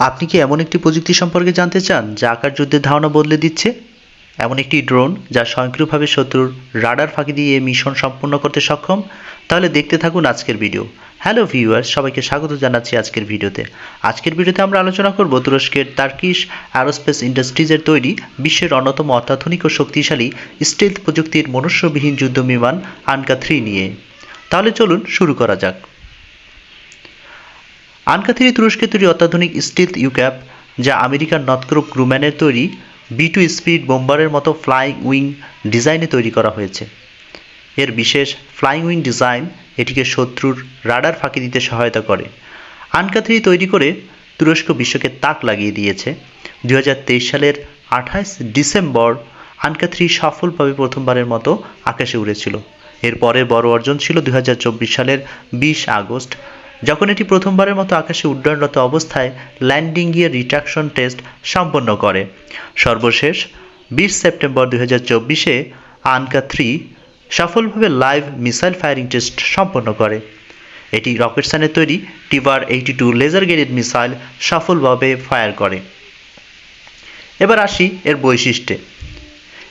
আপনি কি এমন একটি প্রযুক্তি সম্পর্কে জানতে চান যা আকার যুদ্ধের ধারণা বদলে দিচ্ছে? এমন একটি ড্রোন যা স্বয়ংক্রিয়ভাবে শত্রুর রাডার ফাঁকি দিয়ে মিশন সম্পূর্ণ করতে সক্ষম? তাহলে দেখতে থাকুন আজকের ভিডিও। হ্যালো ভিউয়ার্স, সবাইকে স্বাগত জানাচ্ছি আজকের ভিডিওতে। আজকের ভিডিওতে আমরা আলোচনা করব তুরস্কের তার্কিশ অ্যারোস্পেস ইন্ডাস্ট্রিজের তৈরি বিশ্বের অন্যতম অত্যাধুনিক ও শক্তিশালী স্টেলথ প্রযুক্তির মনুষ্যবিহীন যুদ্ধ বিমান আনকা থ্রি নিয়ে। তাহলে চলুন শুরু করা যাক। আনকা থ্রি তুরস্কের তৈরি অত্যাধুনিক স্টিলথ ইউক্যাপ, যা আমেরিকার নথক্রুপ গ্রুম্যানের তৈরি বি টু স্পিড বোম্বারের মতো ফ্লাইং উইং ডিজাইনে তৈরি করা হয়েছে। এর বিশেষ ফ্লাইং উইং ডিজাইন এটিকে শত্রুর রাডার ফাঁকি দিতে সহায়তা করে। আনকা থ্রি তৈরি করে তুরস্ক বিশ্বকে তাক লাগিয়ে দিয়েছে। দু হাজার তেইশ সালের আঠাশ ডিসেম্বর আনকা থ্রি সফলভাবে প্রথমবারের মতো আকাশে উড়েছিল। এর পরের বড় অর্জন ছিল দু হাজার চব্বিশ সালের বিশ আগস্ট যখন এটি প্রথমবারের মতো আকাশে উড্ডয়নরত অবস্থায় ল্যান্ডিং গিয়ে রিট্রাকশন টেস্ট সম্পন্ন করে। সর্বশেষ বিশ সেপ্টেম্বর দু হাজার চব্বিশে আনকা থ্রি সফলভাবে লাইভ মিসাইল ফায়ারিং টেস্ট সম্পন্ন করে। এটি রকেটসানের তৈরি Teber eighty two laser guided missile সফলভাবে ফায়ার করে। এবার আসি এর বৈশিষ্ট্যে।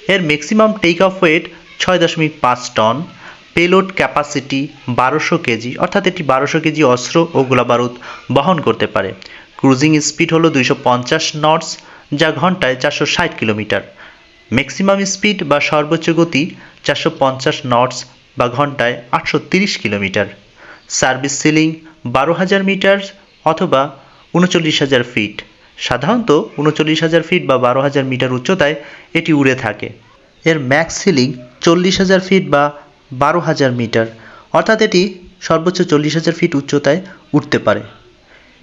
এর ম্যাক্সিমাম টেক অফ ওয়েট ছয় দশমিক পাঁচ টন পেলোড ক্যাপাসিটি বারোশো কেজি, অর্থাৎ এটি বারোশো কেজি অস্ত্র ও গোলাবারুদ বহন করতে পারে। ক্রুজিং স্পিড হলো দুইশো পঞ্চাশ নটস, যা ঘন্টায় চারশো ষাট কিলোমিটার। ম্যাক্সিমাম স্পিড বা সর্বোচ্চ গতি চারশো পঞ্চাশ নটস বা ঘন্টায় আটশো তিরিশ কিলোমিটার। সার্ভিস সিলিং বারো হাজার মিটার অথবা উনচল্লিশ হাজার ফিট। সাধারণত উনচল্লিশ হাজার ফিট বা বারো হাজার মিটার উচ্চতায় এটি উড়ে থাকে। এর ম্যাক্স সিলিং চল্লিশ হাজার ফিট বা বারো হাজার মিটার। অর্থাৎ এটি সর্বোচ্চ চল্লিশ হাজার ফিট উচ্চতায় উঠতে পারে।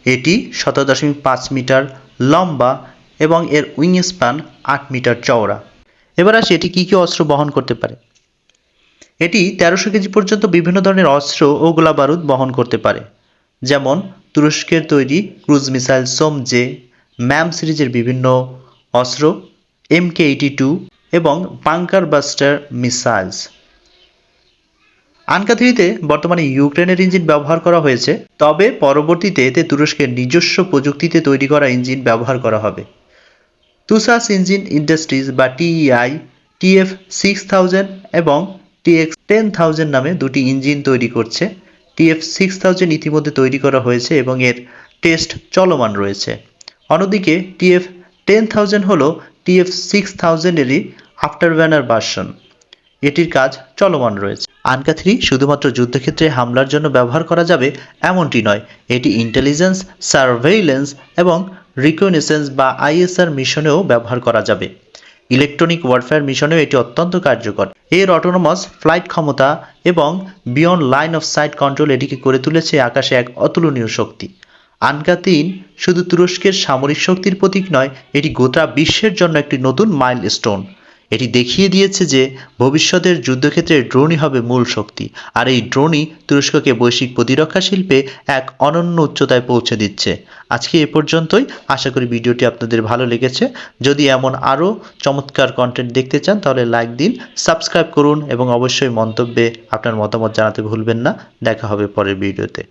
এটি সতেরো দশমিক পাঁচ মিটার লম্বা এবং এর উইং স্প্যান আট মিটার চওড়া। এবার আসি এটি কী কী অস্ত্র বহন করতে পারে। এটি তেরোশো কেজি পর্যন্ত বিভিন্ন ধরনের অস্ত্র ও গোলা বারুদ বহন করতে পারে। যেমন, তুরস্কের তৈরি cruise missile SOM J, MAM সিরিজের বিভিন্ন অস্ত্র, এম কে এইটি টু এবং বাঙ্কার বাস্টার মিসাইলস। আনকা থ্রিতে বর্তমানে ইউক্রেনের ইঞ্জিন ব্যবহার করা হয়েছে, তবে পরবর্তীতে এতে তুরস্কের নিজস্ব প্রযুক্তিতে তৈরি করা ইঞ্জিন ব্যবহার করা হবে। তুসাস ইঞ্জিন ইন্ডাস্ট্রিজ বা টিইআই, টিএফ সিক্স থাউজেন্ড এবং টিএক্স টেন থাউজেন্ড নামে দুটি ইঞ্জিন তৈরি করছে। টিএফ সিক্স থাউজেন্ড ইতিমধ্যে তৈরি করা হয়েছে এবং এর টেস্ট চলমান রয়েছে। অন্যদিকে টিএফ টেন থাউজেন্ড হল টিএফ সিক্স থাউজেন্ডেরই আফটার ব্যানার ভার্সন। এটির কাজ চলমান রয়েছে। আনকা থ্রি শুধুমাত্র যুদ্ধক্ষেত্রে হামলার জন্য ব্যবহার করা যাবে এমনটি নয়। এটি ইন্টেলিজেন্স সার্ভেইলেন্স এবং রিকনেসেন্স বা আইএসআর মিশনেও ব্যবহার করা যাবে। ইলেকট্রনিক ওয়ারফেয়ার মিশনেও এটি অত্যন্ত কার্যকর। এর অটোনোমাস ফ্লাইট ক্ষমতা এবং beyond line of sight control এটিকে করে তুলেছে আকাশে এক অতুলনীয় শক্তি। আনকা তিন শুধু তুরস্কের সামরিক শক্তির প্রতীক নয়, এটি গোটা বিশ্বের জন্য একটি নতুন মাইল স্টোন এটি দেখিয়ে দিয়েছে যে ভবিষ্যতের যুদ্ধক্ষেত্রে ড্রোনই হবে মূল শক্তি, আর এই ড্রোনই তুরস্ককে বৈশ্বিক প্রতিরক্ষা শিল্পে এক অনন্য উচ্চতায় পৌঁছে দিচ্ছে। আজকে এ পর্যন্তই। আশা করি ভিডিওটি আপনাদের ভালো লেগেছে। যদি এমন আরও চমৎকার কন্টেন্ট দেখতে চান, তাহলে লাইক দিন সাবস্ক্রাইব করুন এবং অবশ্যই মন্তব্যে আপনার মতামত জানাতে ভুলবেন না। দেখা হবে পরের ভিডিওতে।